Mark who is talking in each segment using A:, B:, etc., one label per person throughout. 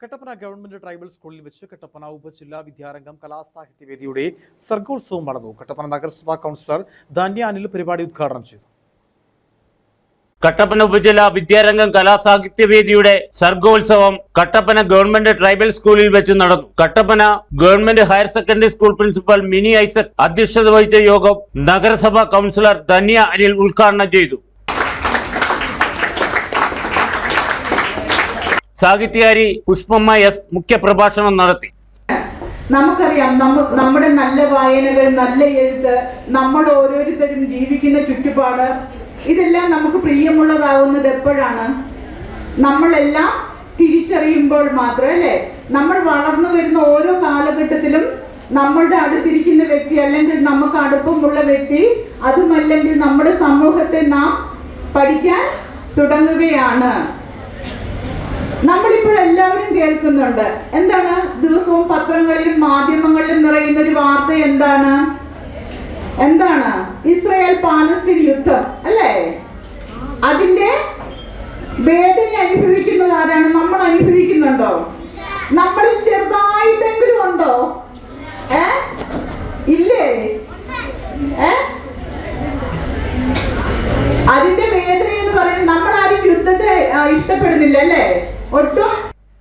A: Kattappana government tribal സ്കൂളിൽ വെച്ച് കട്ടപ്പന ഉപജില്ലാ വിദ്യാരംഗം കലാസാഹിത്യവേദിയുടെ സർഗോത്സവം നടന്നു. കട്ടപ്പന നഗരസഭാ കൗൺസിലർ ധന്യ പരിപാടി ഉദ്ഘാടനം ചെയ്തു.
B: കട്ടപ്പന ഉപജില്ലാ വിദ്യാരംഗം കലാസാഹിത്യവേദിയുടെ സർഗോത്സവം കട്ടപ്പന ഗവൺമെന്റ് ട്രൈബൽ സ്കൂളിൽ വെച്ച് നടന്നു. Kattappana government higher secondary school principal Mini Isaac അധ്യക്ഷത വഹിച്ച യോഗം നഗരസഭാ കൗൺസിലർ ധന്യ അനിൽ ഉദ്ഘാടനം ചെയ്തു. സാഹിത്യകാരി പുഷ്പമ്മ എസ് മുഖ്യപ്രഭാഷണം നടത്തി.
C: നമുക്കറിയാം നമ്മ നമ്മുടെ നല്ല വായനകൾ നല്ല എഴുത്ത് നമ്മൾ ഓരോരുത്തരും ജീവിക്കുന്ന ചുറ്റുപാട് ഇതെല്ലാം നമുക്ക് പ്രിയമുള്ളതാവുന്നത് എപ്പോഴാണ്? നമ്മളെല്ലാം തിരിച്ചറിയുമ്പോൾ മാത്രം അല്ലേ? നമ്മൾ വളർന്നു വരുന്ന ഓരോ കാലഘട്ടത്തിലും നമ്മളുടെ അടുത്തിരിക്കുന്ന വ്യക്തി അല്ലെങ്കിൽ നമുക്ക് അടുപ്പമുള്ള വ്യക്തി അതുമല്ലെങ്കിൽ നമ്മുടെ സമൂഹത്തെ നാം പഠിക്കാൻ തുടങ്ങുകയാണ്. നമ്മളിപ്പോൾ എല്ലാവരും കേൾക്കുന്നുണ്ട്. എന്താണ്? ദിവസവും പത്രങ്ങളിലും മാധ്യമങ്ങളിലും നിറയുന്ന ഒരു വാർത്ത എന്താണ്? എന്താണ്? ഇസ്രായേൽ പാലസ്തീൻ യുദ്ധം അല്ലേ? അതിന്റെ വേദന അനുഭവിക്കുന്നത് ആരാണ്? നമ്മൾ അനുഭവിക്കുന്നുണ്ടോ? നമ്മളിൽ ചെറുതായിട്ടെങ്കിലും ഉണ്ടോ? ഏ? ഇല്ലേ? ഏ? അതിന്റെ വേദന എന്ന് പറയുന്നത് നമ്മൾ ആരും യുദ്ധത്തെ ഇഷ്ടപ്പെടുന്നില്ല അല്ലേ?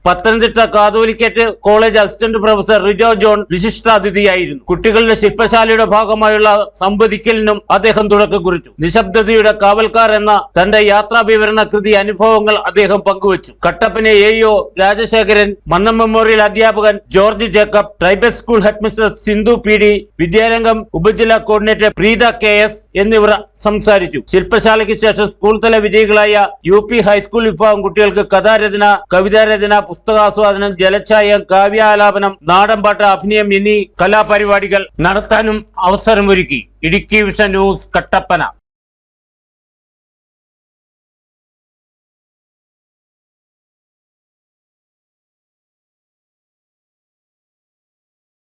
B: Pathanamthitta catholicate college assistant professor Rijo John വിശിഷ്ടാതിഥിയായിരുന്നു. കുട്ടികളുടെ ശില്പശാലയുടെ ഭാഗമായുള്ള സംവദിക്കലിനും അദ്ദേഹം തുടക്കം കുറിച്ചു. നിശബ്ദതയുടെ കാവൽക്കാർ എന്ന തന്റെ യാത്രാ വിവരണ കൃതി അനുഭവങ്ങൾ അദ്ദേഹം പങ്കുവച്ചു. കട്ടപ്പന എ രാജശേഖരൻ മന്നം മെമ്മോറിയൽ അധ്യാപകൻ George Jacob tribal school headmistress Sindhu P D Vidyarangam ഉപജില്ലാ കോർഡിനേറ്റർ പ്രീത കെ എന്നിവർ സംസാരിച്ചു. ശില്പശാലയ്ക്ക് ശേഷം സ്കൂൾ തല വിജയികളായ യു പി ഹൈസ്കൂൾ വിഭാഗം കുട്ടികൾക്ക് കഥാരചന കവിതാരചന പുസ്തകാസ്വാദനം ജലഛായം കാവ്യാലാപനം നാടൻപാട്ട് അഭിനയം എന്നീ കലാപരിപാടികൾ നടത്താനും അവസരമൊരുക്കി. Idukki vision news Kattappana.